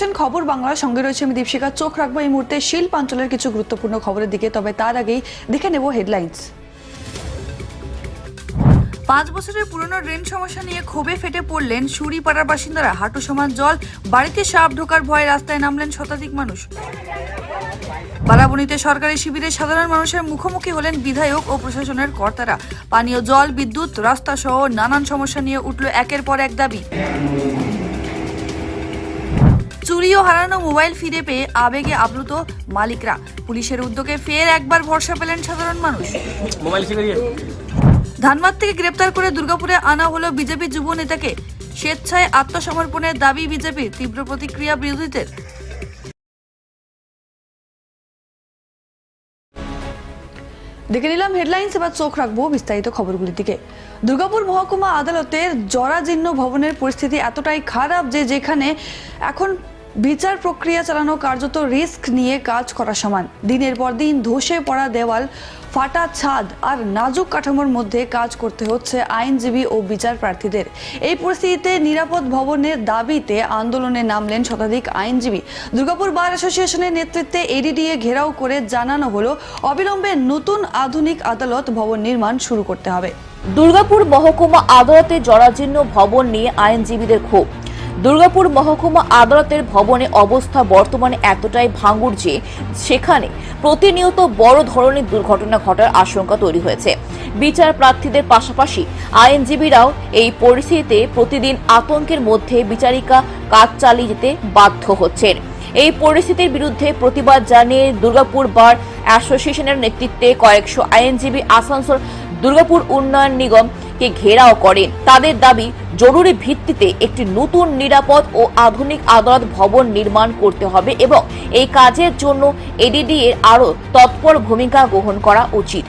দেখছেন খবর বাংলার সঙ্গে রয়েছে। আমি দীপশিকা চোখ রাখব এই মুহূর্তে শিল্পাঞ্চলের কিছু গুরুত্বপূর্ণ খবরের দিকে, তবে তার আগেই দেখে নেব হেডলাইন্স। পাঁচ বছরের পুরনো ড্রেন সমস্যা নিয়ে ক্ষোভে ফেটে পড়লেন সুরিপাড়ার বাসিন্দারা। হাঁটু সমান জল, বাড়িতে সাপ ঢোকার ভয়ে রাস্তায় নামলেন শতাধিক মানুষ। বারাবণীতে সরকারি শিবিরে সাধারণ মানুষের মুখোমুখি হলেন বিধায়ক ও প্রশাসনের কর্তারা। পানীয় জল, বিদ্যুৎ রাস্তা সহ নানান সমস্যা নিয়ে উঠল একের পর এক দাবি। চুরি ও হারানো মোবাইল ফিরে পেয়ে আবেগে আপ্লুত মালিকরা। পুলিশের উদ্যোগে ফের একবার ভরসা পেলেন সাধারণ মানুষ। ধানবাদ থেকে গ্রেপ্তার করে দুর্গাপুরে আনা হলো বিজেপি যুব নেতাকে। স্বেচ্ছায় আত্মসমর্পণের দাবি বিজেপির তীব্র প্রতিক্রিয়া বিরোধীদের। দেখে নিলাম হেডলাইন্স এবার চোখ রাখব বিস্তারিত খবরগুলির দিকে। দুর্গাপুর মহকুমা আদালতের জরাজীর্ণ ভবনের পরিস্থিতি এতটাই খারাপ যে যেখানে এখন বিচার প্রক্রিয়া চালানো কার্যত রিস্ক নিয়ে কাজ করা সমান। দিনের পর দিন ধসে পড়া দেওয়াল, ফাটা ছাদ আর নাজুক কাঠামোর মধ্যে কাজ করতে হচ্ছে আইনজীবী ও বিচার প্রার্থীদের। এই পরিস্থিতিতে নিরাপদ ভবনের দাবিতে আন্দোলনে নামলেন শতাধিক আইনজীবী। দুর্গাপুর বার অ্যাসোসিয়েশনের নেতৃত্বে এডিডিএ ঘেরাও করে জানানো হলো, অবিলম্বে নতুন আধুনিক আদালত ভবন নির্মাণ শুরু করতে হবে। দুর্গাপুর মহকুমা আদালতে জরাজীর্ণ ভবন নিয়ে আইনজীবীদের ক্ষোভ। দুর্গাপুর মহকুমা আদালতের ভবনে অবস্থা বর্তমানে এতটাই ভাঙুর যে সেখানে প্রতিনিয়ত বড় ধরনের দুর্ঘটনা ঘটার আশঙ্কা তৈরি হয়েছে। বিচার প্রার্থীদের পাশাপাশি আইনজীবীরাও এই পরিস্থিতিতে প্রতিদিন আতঙ্কের মধ্যে বিচারিকা কাজ চালিয়ে যেতে বাধ্য হচ্ছেন। এই পরিস্থিতির বিরুদ্ধে প্রতিবাদ জানিয়ে দুর্গাপুর বার অ্যাসোসিয়েশনের নেতৃত্বে কয়েকশো আইনজীবী আসানসোল দুর্গাপুর উন্নয়ন নিগমকে ঘেরাও করেন তাদের দাবি জরুরি ভিত্তিতে একটি নতুন নিরাপদ ও আধুনিক আদালত ভবন নির্মাণ করতে হবে এবং এই কাজের জন্য এডিডি এর আরও তৎপর ভূমিকা গ্রহণ করা উচিত।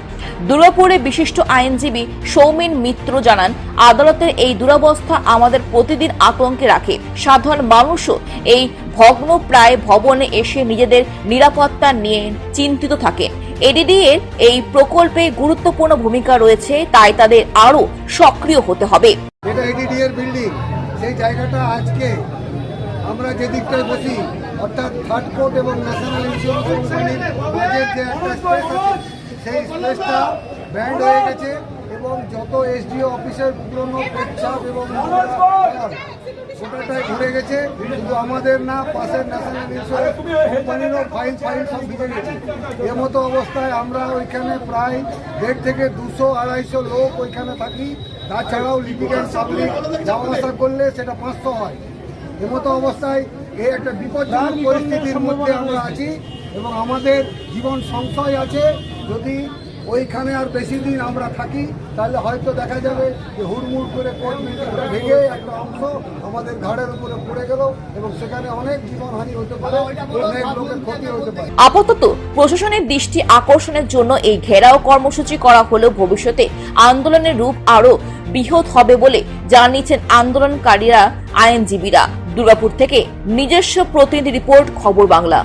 দুর্গাপুরে বিশিষ্ট আইনজীবী সৌমিন মিত্র জানান, আদালতের এই দুরবস্থা আমাদের প্রতিদিন আতঙ্কে রাখে। সাধারণ মানুষও এই ভগ্ন প্রায় ভবনে এসে নিজেদের নিরাপত্তা নিয়ে চিন্তিত থাকে। এডিডি এর এই প্রকল্পে গুরুত্বপূর্ণ ভূমিকা রয়েছে, তাই তাদের আরও সক্রিয় হতে হবে। এটা এডিডি এর বিল্ডিং, সেই জায়গাটা আজকে আমরা যে দিকটায় বসি, অর্থাৎ থার্ড কোর্ট এবং ন্যাশনাল কোম্পানির যে একটা স্পেস আছে, সেই স্পেসটা ব্যান্ড হয়ে গেছে। এবং যত এসডিও অফিসের পুরনো পেচ্ছাপ এবং ওটাটাই ঘুরে গেছে কিন্তু আমাদের না পাশের ন্যাশনাল ইন্স্যুরেন্স কোম্পানিরও ফাইল ফাইল সব ঢুকে গেছে। এ মতো অবস্থায় আমরা ওইখানে প্রায় দেড় থেকে দুশো আড়াইশো লোক ওইখানে থাকি। তাছাড়াও লিটিগেন্ট পাবলিক যাওয়া আসা করলে সেটা পাঁচশো হয়। এমতো অবস্থায় এই একটা বিপজ্জনক পরিস্থিতির মধ্যে আমরা আছি এবং আমাদের জীবন সংশয় আছে। যদি ওইখানে আর বেশি দিন আমরা থাকি, তাহলে হয়তো দেখা যাবে যে হুড়মুড় করে কোর্ট বিল্ডিংটা ভেঙে একটা অংশ আমাদের ঘাড়ের উপরে পড়ে গেল এবং সেখানে অনেক জীবনহানি হতে পারে অনেক লোকের ক্ষতি হতে পারে। আপাতত প্রশাসনের দৃষ্টি আকর্ষণের জন্য এই ঘেরাও কর্মসূচি করা হলেও ভবিষ্যতে আন্দোলনের রূপ আরও বৃহৎ হবে বলে জানিয়েছেন আন্দোলনকারীরা, আইনজীবীরা। দুর্গাপুর থেকে নিজস্ব প্রতিনিধি রিপোর্ট, খবর বাংলা।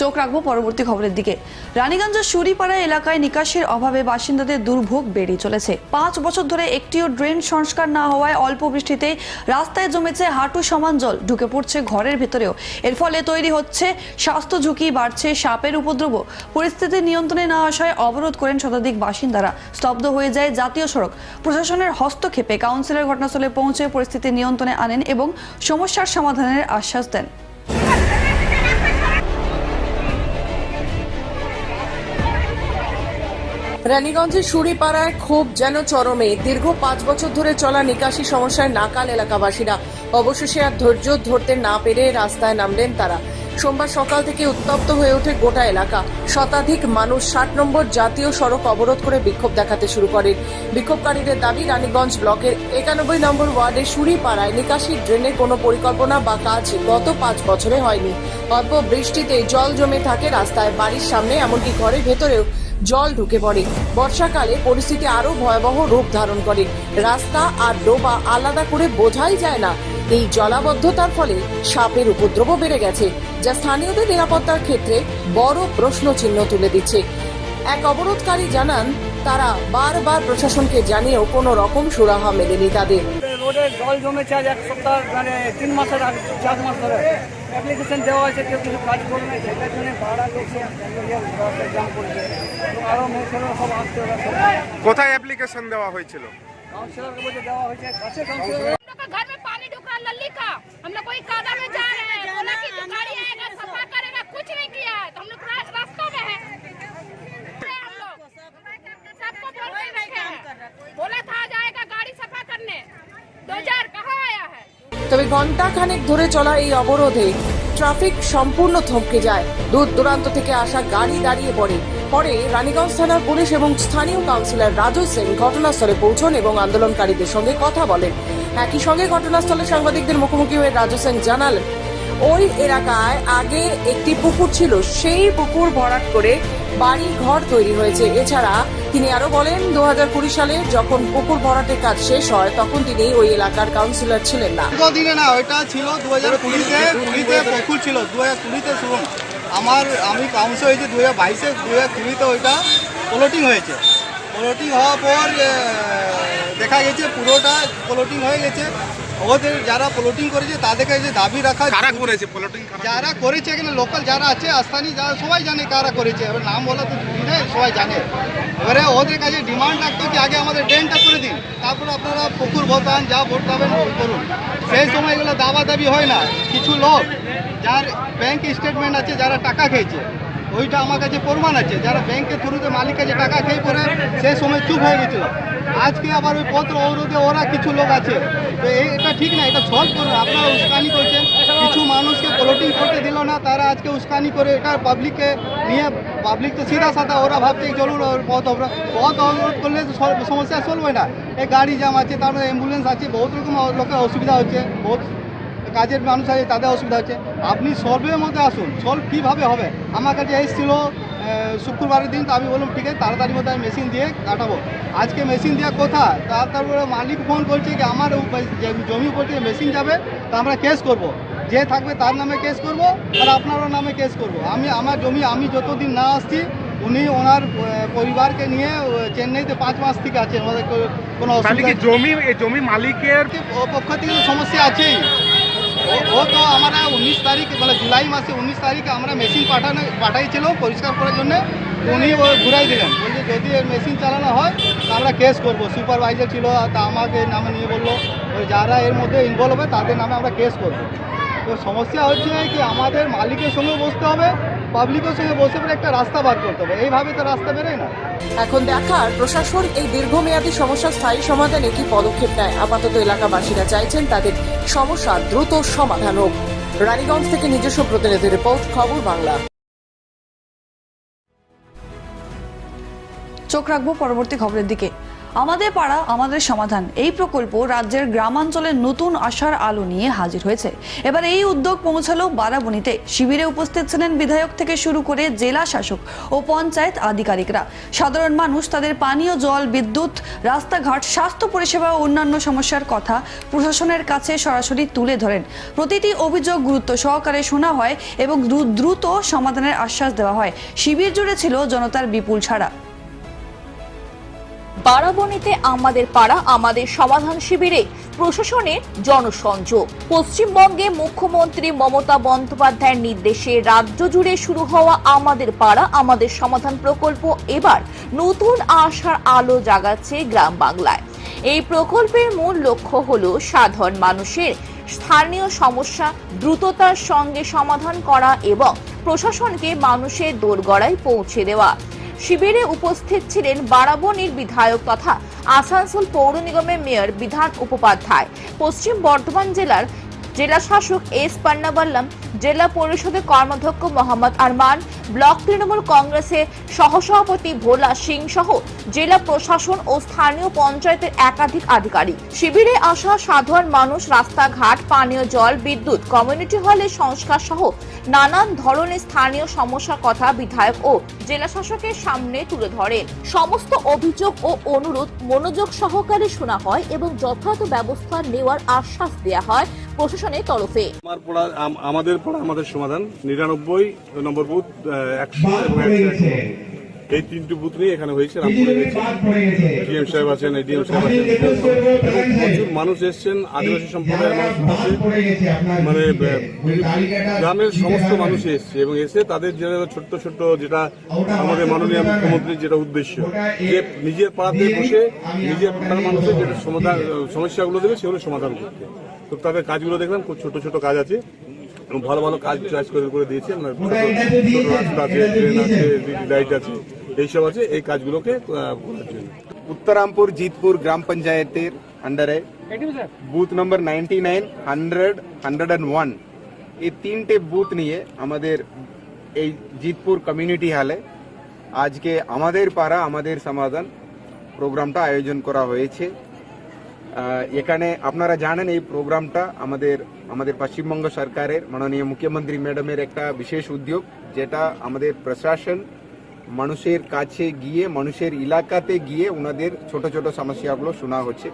চোখ রাখব পরবর্তী খবরের দিকে। রানীগঞ্জের সুরিপাড়া এলাকায় নিকাশের অভাবে বাসিন্দাদের দুর্ভোগ বেড়ে চলেছে। পাঁচ বছর ধরে একটিও ড্রেন সংস্কার না হওয়ায় অল্প বৃষ্টিতে রাস্তায় জমেছে হাঁটু সমান জল, ঢুকে পড়ছে ঘরের ভেতরেও। এর ফলে তৈরি হচ্ছে স্বাস্থ্য ঝুঁকি বাড়ছে সাপের উপদ্রব পরিস্থিতি নিয়ন্ত্রণে না আসায় অবরোধ করেন শতাধিক বাসিন্দারা। স্তব্ধ হয়ে যায় জাতীয় সড়ক। প্রশাসনের হস্তক্ষেপে কাউন্সিলর ঘটনাস্থলে পৌঁছে পরিস্থিতি নিয়ন্ত্রণে আনেন এবং সমস্যার সমাধানের আশ্বাস দেন। রানীগঞ্জের সুরিপাড়ায় ক্ষোভ যেন চরমে। দীর্ঘ পাঁচ বছর ধরে চলা নিকাশি সমস্যায় নাকাল এলাকাবাসীরা। অবশেষে আর ধৈর্য ধরতে না পেরে রাস্তায় নামলেন তারা। সোমবার সকাল থেকে উত্তপ্ত হয়ে ওঠে গোটা এলাকা। শতাধিক মানুষ ষাট নম্বর জাতীয় সড়ক অবরোধ করে বিক্ষোভ দেখাতে শুরু করেন বিক্ষোভকারীদের দাবি, রানীগঞ্জ ব্লকের একানব্বই নম্বর ওয়ার্ডের সুরিপাড়ায় নিকাশি ড্রেনের কোনো পরিকল্পনা বা কাজ গত পাঁচ বছরে হয়নি। অল্প বৃষ্টিতে জল জমে থাকে রাস্তায়। বাড়ির সামনে এমনকি ঘরের ভেতরেও জল ঢুকে পড়ে। বর্ষাকালে পরিস্থিতি আরও ভয়াবহ রূপ ধারণ করে। রাস্তা আর ডোবা আলাদা করে বোঝাই যায় না। এই জলাবদ্ধতার ফলে সাপের উপদ্রব বেড়ে গেছে, যা স্থানীয়দের নিরাপত্তার ক্ষেত্রে বড় প্রশ্ন চিহ্ন তুলে দিচ্ছে। এক অবরোধকারী জানান, তারা বারবার প্রশাসনকে জানিয়েও কোনো রকম সুরাহা মেলেনি তাদের। বোর্ডে জল জমেছে আজ এক সপ্তাহ মানে তিন মাসের আগে চার মাস ধরে অ্যাপ্লিকেশন দেওয়া হয়েছে কেউ কিছু কাজ করবে না সেটার জন্য পাড়া লোক সব জাম করেছে এবং আরও মেয়েছেলেরা সব আসছে ওরা সব কোথায় অ্যাপ্লিকেশন দেওয়া হয়েছিল কাউন্সিলরকে বলছে দেওয়া হয়েছে কাছে কাউন্সিলর हम लोग का घर में पानी ढुक रहा नली का हम लोग कोई कादा में जा रहे हैं बोला कि जो गाड़ी आएगा सफा करेगा कुछ नहीं किया है तो हम लोग रा- रास्तों में है हम लोग सबको बोल के रखे हैं बोला তবে ঘণ্টা খানেক ধরে চলা এই অবরোধে ট্রাফিক সম্পূর্ণ থমকে যায়। দূর দূরান্ত থেকে আসা গাড়ি দাঁড়িয়ে পড়ে। পরে রানীগঞ্জ থানার পুলিশ এবং স্থানীয় কাউন্সিলর রাজু সিং ঘটনাস্থলে পৌঁছন এবং আন্দোলনকারীদের সঙ্গে কথা বলেন। একই সঙ্গে ঘটনাস্থলে সাংবাদিকদের মুখোমুখি হয়ে রাজু সিং জানালেন, ওই এলাকায় আগে একটি পুকুর ছিল। সেই পুকুর ভরাট করে বাড়ি ঘর তৈরি হয়েছে। এছাড়া তিনি আরও বলেন, দু হাজার সালে যখন পুকুর ভরাটের কাজ শেষ হয়, তখন তিনি ওই এলাকার কাউন্সিলর ছিলেন না। দিনে না, ওইটা ছিল দু হাজার কুড়িতে কুড়িতে পুকুর ছিল। দু হাজার কুড়িতে শুনুন, আমার, আমি কাউন্সিল হয়েছে দু হাজার বাইশে, দু হাজার কুড়িতে ওইটা প্লটিং হয়েছে। প্লটিং হওয়ার পর দেখা গেছে পুরোটা প্লটিং হয়ে গেছে। ওদের যারা প্লটিং করেছে তাদের কাছে দাবি রাখা কারা করেছে প্লটিং যারা করেছে? এখানে লোকাল যারা আছে আস্থানি যারা সবাই জানে কারা করেছে। এবার নাম বলা তো সবাই জানে। এবারে ওদের কাছে ডিমান্ড রাখতো যে আগে আমাদের ড্রেনটা করে দিন। তারপর আপনারা পুকুর ভোটান যা ভোট পাবেন করুন। সেই সময় এগুলো দাবা দাবি হয় না। কিছু লোক যার ব্যাংক স্টেটমেন্ট আছে যারা টাকা খেয়েছে ওইটা আমার কাছে প্রমাণ আছে। যারা ব্যাংকের থ্রুতে মালিক কাছে টাকা খেয়ে পরে সেই সময় চুপ হয়ে গেছিল। আজকে আবার ওই পত্র অবরোধে ওরা কিছু লোক আছে। তো এটা ঠিক না, এটা সলভ করুন। আপনারা উস্কানি করছেন। কিছু মানুষকে প্লটিং করতে দিল না, তারা আজকে উস্কানি করে এটা পাবলিককে নিয়ে পাবলিক তো সিধা সাদা ওরা ভাবছে চলুন পথ অবরোধ। পথ অবরোধ করলে সমস্যা সলবে না। এই গাড়ি জ্যাম আছে, তারপরে অ্যাম্বুলেন্স আছে, বহুত রকম লোকের অসুবিধা হচ্ছে, বহুত কাজের মানুষ আছে তাদের অসুবিধা হচ্ছে। আপনি সলভের মধ্যে আসুন। সলভ কীভাবে হবে? আমার কাছে এসেছিল শুক্রবারের দিন তো আমি বললাম ঠিক আছে তাড়াতাড়ি মধ্যে আমি মেশিন দিয়ে কাটাবো। আজকে মেশিন দেওয়া কোথা তার তারপরে মালিক ফোন করছে কি আমার জমি উপর থেকে মেশিন যাবে তা আমরা কেস করব। যে থাকবে তার নামে কেস করব আর আপনারও নামে কেস করব। আমি আমার জমি আমি যতদিন না আসছি উনি ওনার পরিবারকে নিয়ে চেন্নাইতে পাঁচ মাস থেকে আছে আমাদের কোনো অসুবিধা জমি জমি মালিকের পক্ষ থেকে তো সমস্যা আছেই। ও- তো আমরা উনিশ তারিখ মানে জুলাই মাসে উনিশ তারিখে আমরা মেশিন পাঠানো, পাঠাইছিল পরিষ্কার করার জন্য। উনি ঘুরাই দিলেন। বলছে, যদি মেশিন চালানো হয়, তা আমরা কেস করব। সুপারভাইজার ছিল, তা আমাকে নামে নিয়ে বলল যারা এর মধ্যে ইনভলভ হবে, তাদের নামে আমরা কেস করব। তো সমস্যা হচ্ছে কি আমাদের মালিকের সঙ্গে বসতে হবে পাবলিকের সঙ্গে বসে পরে একটা রাস্তা বার করতে হবে। এইভাবে তো রাস্তা বেরোয় না। এখন দেখার প্রশাসন এই দীর্ঘমেয়াদী সমস্যা স্থায়ী সমাধানে কি পদক্ষেপ নেয় আপাতত এলাকাবাসীরা চাইছেন তাদের সমস্যা দ্রুত সমাধান হোক। রানীগঞ্জ থেকে নিজস্ব প্রতিনিধি রিপোর্ট খবর বাংলা। চোখ রাখব পরবর্তী খবরের দিকে। আমাদের পাড়া, আমাদের সমাধান। এই প্রকল্প রাজ্যের গ্রামাঞ্চলের নতুন আশার আলো নিয়ে হাজির হয়েছে। এবার এই উদ্যোগ পৌঁছালো বারাবণীতে। শিবিরে উপস্থিত ছিলেন বিধায়ক থেকে শুরু করে জেলা শাসক ও পঞ্চায়েত আধিকারিকরা। সাধারণ মানুষ তাদের পানীয় জল, বিদ্যুৎ, রাস্তাঘাট, স্বাস্থ্য পরিষেবা ও অন্যান্য সমস্যার কথা প্রশাসনের কাছে সরাসরি তুলে ধরেন। প্রতিটি অভিযোগ গুরুত্ব সহকারে শোনা হয় এবং দ্রু- দ্রুত সমাধানের আশ্বাস দেওয়া হয়। শিবির জুড়ে ছিল জনতার বিপুল ছাড়া বারাবণীতে আমাদের পাড়া, আমাদের সমাধান শিবিরে প্রশাসনের জনসংযোগ। পশ্চিমবঙ্গে মুখ্যমন্ত্রী মমতা বন্দ্যোপাধ্যায়ের নির্দেশে রাজ্য জুড়ে শুরু হওয়া আমাদের পাড়া, আমাদের সমাধান প্রকল্প এবার নতুন আশার আলো জাগাচ্ছে গ্রাম বাংলায়। এই প্রকল্পের মূল লক্ষ্য হল সাধারণ মানুষের স্থানীয় সমস্যা দ্রুততার সঙ্গে সমাধান করা এবং প্রশাসনকে মানুষের দোরগড়ায় পৌঁছে দেওয়া। শিবিরে উপস্থিত ছিলেন বারাবনির বিধায়ক তথা আসানসোল পৌর নিগমের মেয়র বিধান উপাধ্যায় পশ্চিম বর্ধমান জেলার জেলা শাসক এস পান্নাবাল্লাম, জেলা পরিষদের কর্মাধ্যক্ষ মোহাম্মদ আরমান, ব্লক তৃণমূল কংগ্রেসের সহসভাপতি ভোলা সিং সহ জেলা প্রশাসন ও স্থানীয় পঞ্চায়েতের একাধিক আধিকারিক। শিবিরে আসা সাধারণ মানুষ, রাস্তাঘাট, পানীয় জল, বিদ্যুৎ, কমিউনিটি হলের সংস্কার সহ নানান ধরনের স্থানীয় সমস্যার কথা বিধায়ক ও জেলা শাসকের সামনে তুলে ধরেন। সমস্ত অভিযোগ ও অনুরোধ মনোযোগ সহকারে শোনা হয় এবং যথাযথ ব্যবস্থা নেওয়ার আশ্বাস দেওয়া হয়। প্রশাসনের তরফে আমার পড়া আম- আমাদের পড়া আমাদের সমাধান নিরানব্বই নম্বর বুথ একশো এবং। এই তিনটি বুথ নিয়ে এখানে হয়েছে রামপুরে ডিএম সাহেব আছেন এডিএম সাহেব আছেন। প্রচুর মানুষ এসছেন আদিবাসী সম্প্রদায়ের মানুষ মানে গ্রামের সমস্ত মানুষ এসছে এবং এসে তাদের যে ছোট্ট ছোট্ট যেটা আমাদের মাননীয় মুখ্যমন্ত্রীর যেটা উদ্দেশ্য যে নিজের পাড়াতে বসে নিজের পাড়ার মানুষের যেটা সমাধান সমস্যাগুলো দেবে সেগুলো সমাধান করতে। তো তাদের কাজগুলো দেখলাম খুব ছোট ছোট কাজ আছে এবং ভালো ভালো কাজ চয়েস করে করে দিয়েছে আপনার ছোট ছোট রাস্তা আছে ট্রেন আছে লাইট আছে। এইসব আছে, এই কাজগুলোকে করার জন্য। উত্তরামপুর জিতপুর গ্রাম পঞ্চায়েতের আন্ডারে booth number ninety nine hundred hundred and one এই তিনটে বুথ নিয়ে আমাদের এই জিতপুর কমিউনিটি হলে আজকে আমাদের পাড়া, আমাদের সমাধান প্রোগ্রামটা আয়োজন করা হয়েছে। এখানে আপনারা জানেন এই প্রোগ্রামটা আমাদের আমাদের পশ্চিমবঙ্গ সরকারের মাননীয় মুখ্যমন্ত্রী ম্যাডামের একটা বিশেষ উদ্যোগ, যেটা আমাদের প্রশাসন মানুষের কাছে গিয়ে, মানুষের এলাকাতে গিয়ে ওনাদের ছোট ছোট সমস্যাগুলো শোনা হচ্ছে।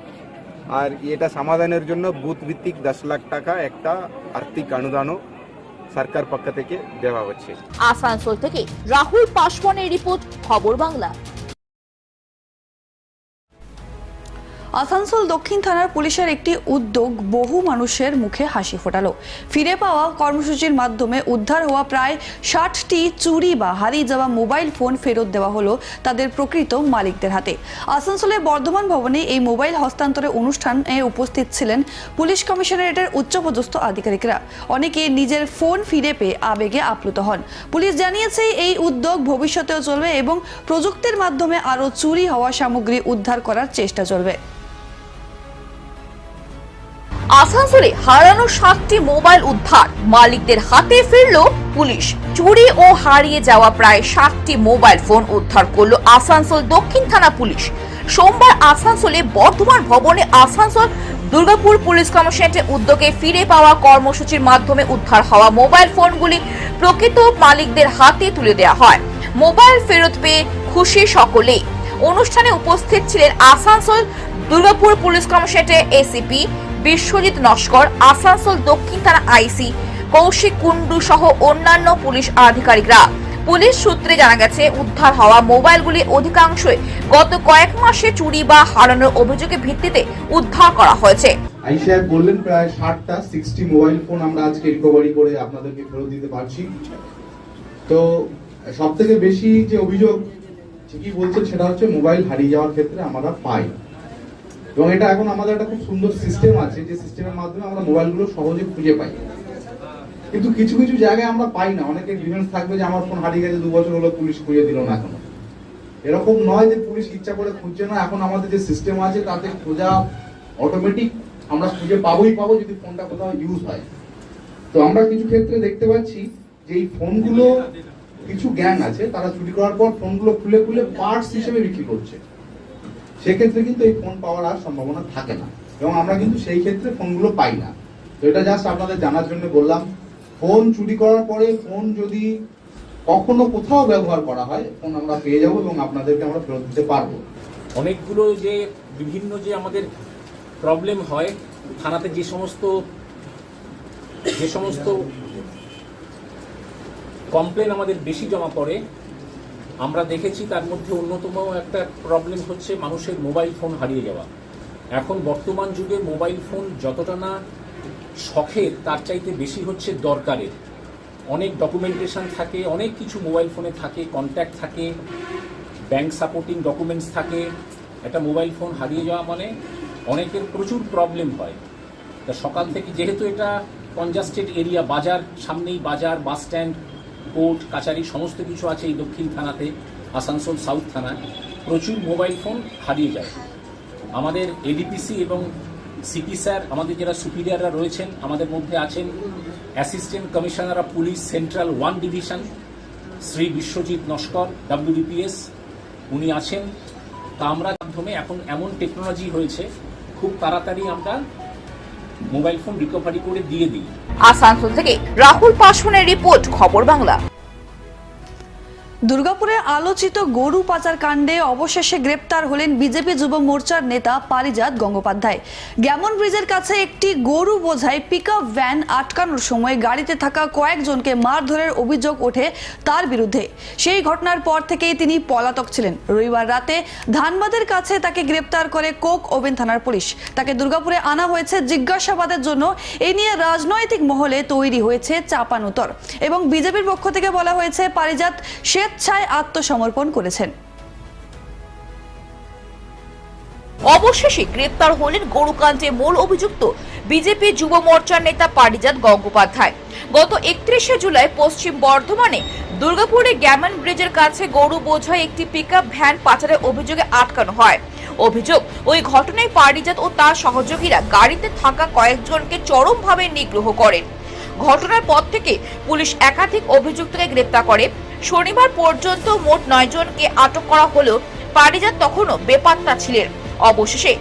আর এটা সমাধানের জন্য বুথ ভিত্তিক দশ লাখ টাকা একটা আর্থিক অনুদানও সরকার পক্ষ থেকে দেওয়া হচ্ছে। আসানসোল থেকে রাহুল পাসওয়ানের রিপোর্ট, খবর বাংলা। আসানসোল দক্ষিণ থানার পুলিশের একটি উদ্যোগ বহু মানুষের মুখে হাসি ফোটালো। ফিরে পাওয়া কর্মসূচির মাধ্যমে উদ্ধার হওয়া প্রায় ষাটটি চুরি বা হারিয়ে যাওয়া মোবাইল ফোন ফেরত দেওয়া হলো তাদের প্রকৃত মালিকদের হাতে। আসানসোলের বর্ধমান ভবনে এই মোবাইল হস্তান্তরের অনুষ্ঠানে উপস্থিত ছিলেন পুলিশ কমিশনারেটের উচ্চপদস্থ আধিকারিকরা। অনেকে নিজের ফোন ফিরে পেয়ে আবেগে আপ্লুত হন। পুলিশ জানিয়েছে, এই উদ্যোগ ভবিষ্যতেও চলবে এবং প্রযুক্তির মাধ্যমে আরও চুরি হওয়া সামগ্রী উদ্ধার করার চেষ্টা চলবে। আসানসোলে হারানো সাতটি মোবাইল উদ্ধার। মালিকদের হাতে ফিরল পুলিশ। চুরি ও হারিয়ে যাওয়া প্রায় সাতটি মোবাইল ফোন উদ্ধার করল আসানসোল দক্ষিণ থানা পুলিশ। সোমবার আসানসোলে বর্ধমান ভবনে আসানসোল দুর্গাপুর পুলিশ কমিশনারেটের উদ্যোগে ফিরে পাওয়া কর্মসূচির মাধ্যমে উদ্ধার হওয়া মোবাইল ফোনগুলি প্রকৃত মালিকদের হাতে তুলে দেওয়া হয়। মোবাইল ফেরত পেয়ে খুশি সকলেই। অনুষ্ঠানে উপস্থিত ছিলেন আসানসোল দুর্গাপুর পুলিশ কমিশনারেটের এসিপি বিশ্বজিৎ নস্কর, আসানসোল, দক্ষিণ থানা আইসি, কৌশিক কুন্ডু সহ অন্যান্য পুলিশ আধিকারিকরা। পুলিশ সূত্রে জানা গেছে, উদ্ধার হওয়া মোবাইলগুলি অধিকাংশই গত কয়েক মাসে চুরি বা হারানোর অভিযোগের ভিত্তিতে উদ্ধার করা হয়েছে। আই সাহেব বললেন, প্রায় ষাটটা সিক্সটি মোবাইল ফোন আমরা আজকে রিকভারি করে আপনাদেরকে ফেরত দিতে পারছি। তো সব থেকে বেশি যে অভিযোগ, ঠিকই বলছেন, সেটা হচ্ছে মোবাইল হারিয়ে যাওয়ার ক্ষেত্রে আমরা পাই এবং এটা এখন আমাদের একটা খুব সুন্দর সিস্টেম আছে, যে সিস্টেমের মাধ্যমে আমরা মোবাইলগুলো সহজে খুঁজে পাই। কিন্তু কিছু কিছু জায়গায় আমরা পাই না। অনেকে ডিফেন্স থাকবে যে আমার ফোন হারিয়ে গেছে দু বছর হলো পুলিশ খুঁজে দিল না এখনও। এরকম নয় যে পুলিশ ইচ্ছা করে খুঁজছে না। এখন আমাদের যে সিস্টেম আছে, তাতে খোঁজা অটোমেটিক আমরা খুঁজে পাবোই পাবো যদি ফোনটা কোথাও ইউজ হয়। তো আমরা কিছু ক্ষেত্রে দেখতে পাচ্ছি যে এই ফোনগুলো কিছু গ্যাং আছে, তারা চুরি করার পর ফোনগুলো খুলে খুলে পার্টস হিসেবে বিক্রি করছে। সেক্ষেত্রে কিন্তু এই ফোন পাওয়ার আর সম্ভাবনা থাকে না। এবং আমরা কিন্তু সেই ক্ষেত্রে ফোনগুলো পাই না। তো এটা জাস্ট আপনাদের জানার জন্য বললাম ফোন চুরি করার পরে ফোন যদি কখনো কোথাও ব্যবহার করা হয় ফোন আমরা পেয়ে যাব এবং আপনাদেরকে আমরা ফেরত দিতে পারব। অনেকগুলো যে বিভিন্ন যে আমাদের প্রবলেম হয়, থানাতে যে সমস্ত যে সমস্ত কমপ্লেন আমাদের বেশি জমা পড়ে আমরা দেখেছি তার মধ্যে অন্যতম একটা প্রবলেম হচ্ছে মানুষের মোবাইল ফোন হারিয়ে যাওয়া। এখন বর্তমান যুগে মোবাইল ফোন যতটা না শখের তার চাইতে বেশি হচ্ছে দরকারের। অনেক ডকুমেন্টেশন থাকে, অনেক কিছু মোবাইল ফোনে থাকে কন্ট্যাক্ট থাকে ব্যাংক সাপোর্টিং ডকুমেন্টস থাকে। একটা মোবাইল ফোন হারিয়ে যাওয়া মানে অনেকের প্রচুর প্রবলেম হয়। তা সকাল থেকে, যেহেতু এটা কনজাস্টেড এরিয়া বাজার, সামনেই বাজার বাস স্ট্যান্ড কোর্ট, কাচারি, সমস্ত কিছু আছে এই দক্ষিণ থানাতে, আসানসোল সাউথ থানায়। প্রচুর মোবাইল ফোন হারিয়ে যায়। আমাদের এডিপিসি এবং সিপি স্যার, আমাদের যারা সুপিরিয়াররা রয়েছেন, আমাদের মধ্যে আছেন assistant commissioner of police central one division Shri Biswajit Naskar WDPS উনি আছেন। তা আমরা মাধ্যমে এখন এমন টেকনোলজি হয়েছে, খুব তাড়াতাড়ি আমরা মোবাইল ফোন রিকভারি করে দিয়ে দিই। আসানসোল থেকে রাহুল পাশুনের রিপোর্ট খবর বাংলা। দুর্গাপুরের আলোচিত গরু পাচার কাণ্ডে অবশেষে গ্রেপ্তার হলেন বিজেপি যুব মোর্চার নেতা পারিজাত গঙ্গোপাধ্যায়। গ্যামন ব্রিজের কাছে একটি গরু বোঝাই পিক ভ্যান আটকানোর সময় গাড়িতে থাকা কয়েকজনকে মারধরের অভিযোগ ওঠে তার বিরুদ্ধে। সেই ঘটনার পর থেকেই তিনি পলাতক ছিলেন। রবিবার রাতে ধানবাদের কাছে তাকে গ্রেপ্তার করে কোক ওভেন থানার পুলিশ। তাকে দুর্গাপুরে আনা হয়েছে জিজ্ঞাসাবাদের জন্য। এ নিয়ে রাজনৈতিক মহলে তৈরি হয়েছে চাপানুতর। এবং বিজেপির পক্ষ থেকে বলা হয়েছে, পারিজাত স্বেচ্ছায় আত্মসমর্পণ করেছেন। অবশেষে গ্রেপ্তার হলেন গরুকাণ্ডে মূল অভিযুক্ত বিজেপি যুব মোর্চার নেতা পারিজাত গঙ্গোপাধ্যায়। গত একত্রিশে জুলাই পশ্চিম বর্ধমানে দুর্গাপুরে গ্যামন ব্রিজের কাছে গরু বোঝাই একটি পিকআপ ভ্যান পাচারের অভিযোগে আটকানো হয়। অভিযোগ, ওই ঘটনায় পারিজাত ও তার সহযোগীরা গাড়িতে থাকা কয়েকজনকে চরমভাবে নিগ্রহ করেন ঘটনার পর থেকে পুলিশ একাধিক অভিযুক্তকে গ্রেপ্তার করে। শনিবার পর্যন্ত মোট নয় জনকে আটক করা হলেও পারিজাত তখনও বেপাত্তা ছিলেন। অবশেষে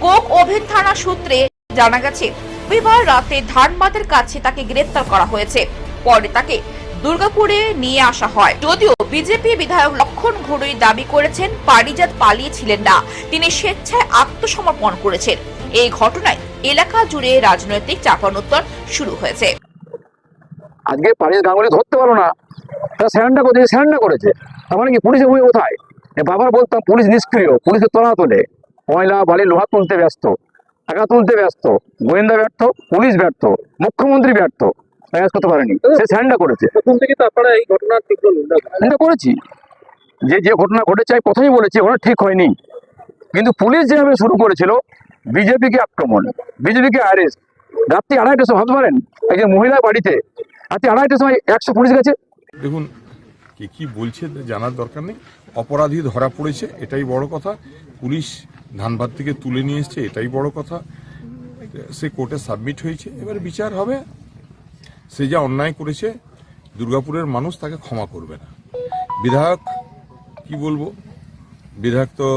কোক ওভেন থানা সূত্রে জানা গেছে, রবিবার রাতে ধানবাদের কাছে তাকে গ্রেপ্তার করা হয়েছে। পরে তাকে দুর্গাপুরে নিয়ে আসা হয়। যদিও বিজেপি বিধায়ক লক্ষণ ঘড়ুই দাবি করেছেন, পারিজাত পালিয়েছিলেন না। তিনি স্বেচ্ছায় আত্মসমর্পণ করেছেন। এই ঘটনায় এলাকা জুড়ে রাজনৈতিক চাপানোত্তর শুরু হয়েছে। আজকে পারিস গাঙ্গুলি ধরতে পারো না। তারা স্যারেন্ডার করেছে স্যারেন্ডার করেছে। তার মানে কি পুলিশের ভূমি কোথায়? এ বাবার বলতাম পুলিশ নিষ্ক্রিয় পুলিশের তলা তোলে। ময়লা বালি লোহা তুলতে ব্যস্ত টাকা তুলতে ব্যস্ত গোয়েন্দা ব্যর্থ পুলিশ ব্যর্থ মুখ্যমন্ত্রী ব্যর্থ। প্রয়াস করতে পারেনি। সে স্যারেন্ডার করেছে। প্রথম থেকে তো আপনারা এই ঘটনার তীব্র নিন্দা করেছি। যে যে ঘটনা ঘটেছে আমি প্রথমেই বলেছি ওটা ঠিক হয়নি। কিন্তু পুলিশ যেভাবে শুরু করেছিল বিজেপিকে আক্রমণ বিজেপিকে অ্যারেস্ট রাত্রি আড়াইটার সময় ভাবতে পারেন একজন মহিলা বাড়িতে রাত্রি আড়াইটার সময় একশো পুলিশ গেছে দেখুন, কে কি বলছে জানার দরকার নেই। অপরাধী ধরা পড়েছে, এটাই বড় কথা। পুলিশ ধানবাদ থেকে তুলে নিয়ে এসছে, এটাই বড় কথা। সে কোর্টে সাবমিট হয়েছে, এবার বিচার হবে। সে যা অন্যায় করেছে, দুর্গাপুরের মানুষ তাকে ক্ষমা করবে না। বিধায়ক, কি বলব? বিধায়ক তো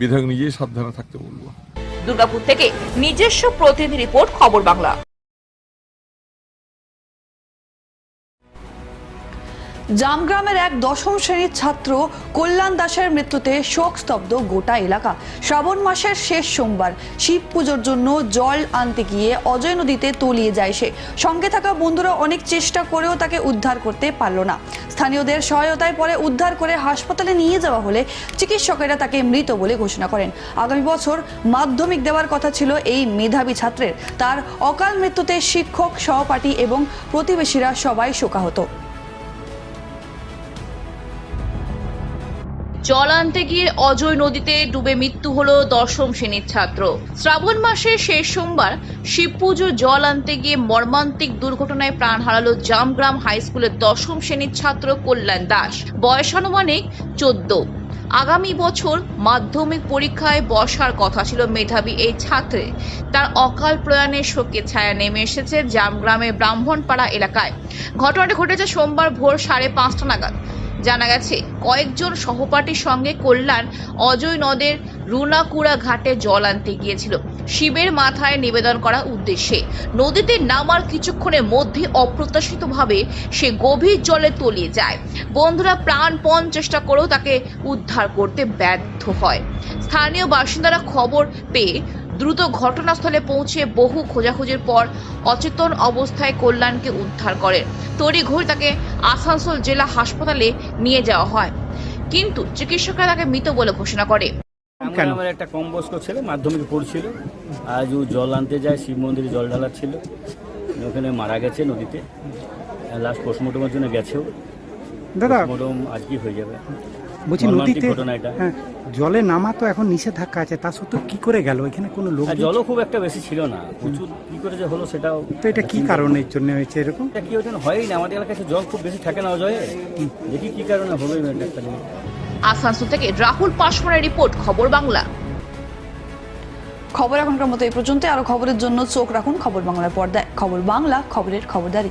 বিধায়ক নিজেই সাবধানে থাকতে বলব। দুর্গাপুর থেকে নিজস্ব প্রতিনিধি রিপোর্ট, খবর বাংলা। জামগ্রামের এক দশম শ্রেণির ছাত্র কল্যাণ দাসের মৃত্যুতে শোকস্তব্ধ গোটা এলাকা। শ্রাবণ মাসের শেষ সোমবার শিব পুজোর জন্য জল আনতে গিয়ে অজয় নদীতে তলিয়ে যায় সে। সঙ্গে থাকা বন্ধুরা অনেক চেষ্টা করেও তাকে উদ্ধার করতে পারল না। স্থানীয়দের সহায়তায় পরে উদ্ধার করে হাসপাতালে নিয়ে যাওয়া হলে চিকিৎসকেরা তাকে মৃত বলে ঘোষণা করেন। আগামী বছর মাধ্যমিক দেওয়ার কথা ছিল এই মেধাবী ছাত্রের। তার অকাল মৃত্যুতে শিক্ষক, সহপাঠী এবং প্রতিবেশীরা সবাই শোকাহত। জল আনতে গিয়ে অজয় নদীতে ডুবে মৃত্যু হলো দশম শ্রেণির ছাত্র। শ্রাবণ মাসের শেষ সোমবার শিব পুজোর জল আনতে গিয়ে মর্মান্তিক দুর্ঘটনায় প্রাণ হারালো জামগ্রাম হাই স্কুলের দশম শ্রেণির ছাত্র কল্যাণ দাস। বয়স আনুমানিক চোদ্দ। আগামী বছর মাধ্যমিক পরীক্ষায় বসার কথা ছিল মেধাবী এই ছাত্রে। তার অকাল প্রয়াণের শোকের ছায়া নেমে এসেছে জামগ্রামের ব্রাহ্মণপাড়া এলাকায়। ঘটনাটি ঘটেছে সোমবার ভোর সাড়ে পাঁচটা নাগাদ। জানা গেছে, কয়েকজন সহপাঠীর সঙ্গে কল্যাণ অজয় নদের রুনাকুড়া ঘাটে জল আনতে গিয়েছিল। শিবের মাথায় নিবেদন করার উদ্দেশ্যে। নদীতে নামার কিছুক্ষণের মধ্যে অপ্রত্যাশিতভাবে সে গভীর জলে তলিয়ে যায়। বন্ধুরা প্রাণপণ চেষ্টা করেও তাকে উদ্ধার করতে ব্যর্থ হয়। স্থানীয় বাসিন্দারা খবর পেয়ে দ্রুত ঘটনাস্থলে পৌঁছে বহু খোঁজাখুঁজির পর অচেতন অবস্থায় কল্যাণকে উদ্ধার করে। তড়িঘড়ি তাকে আসানসোল জেলা হাসপাতালে নিয়ে যাওয়া হয়। কিন্তু চিকিৎসকরা তাকে মৃত বলে ঘোষণা করে। কেন? আমার একটা কম বয়স্ক ছেলে মাধ্যমিকে পড়ছিল। আজ ও জল আনতে যায় শিব মন্দিরে জল ঢালার ছিল। ওখানে মারা গেছে নদীতে। লাস্ট পোস্টমর্টমের জন্য গেছেও। দাদা আজকে হয়ে যাবে। বলছি নদীতে হ্যাঁ জলে নামা তো এখন নিষেধাজ্ঞা আছে তা সত্ত্বেও কি করে গেল? এখানে কোনো লোক জলও খুব একটা বেশি ছিল না। প্রচুর কি করে যে হলো সেটাও তো এটা কি কারণের জন্য হয়েছে এরকম? এটা কি হয়েছে না, হয়ই না আমাদের এলাকায় তো জল খুব বেশি থাকে না অজয়ে। দেখি কি কারণে হবে এটা আসানসোল থেকে রাহুল পাশমানের রিপোর্ট খবর বাংলা। খবর এখনকার মতো এই পর্যন্ত আরও খবরের জন্য চোখ রাখুন খবর বাংলার পর্দায়। খবর বাংলা খবরের খবরদারি।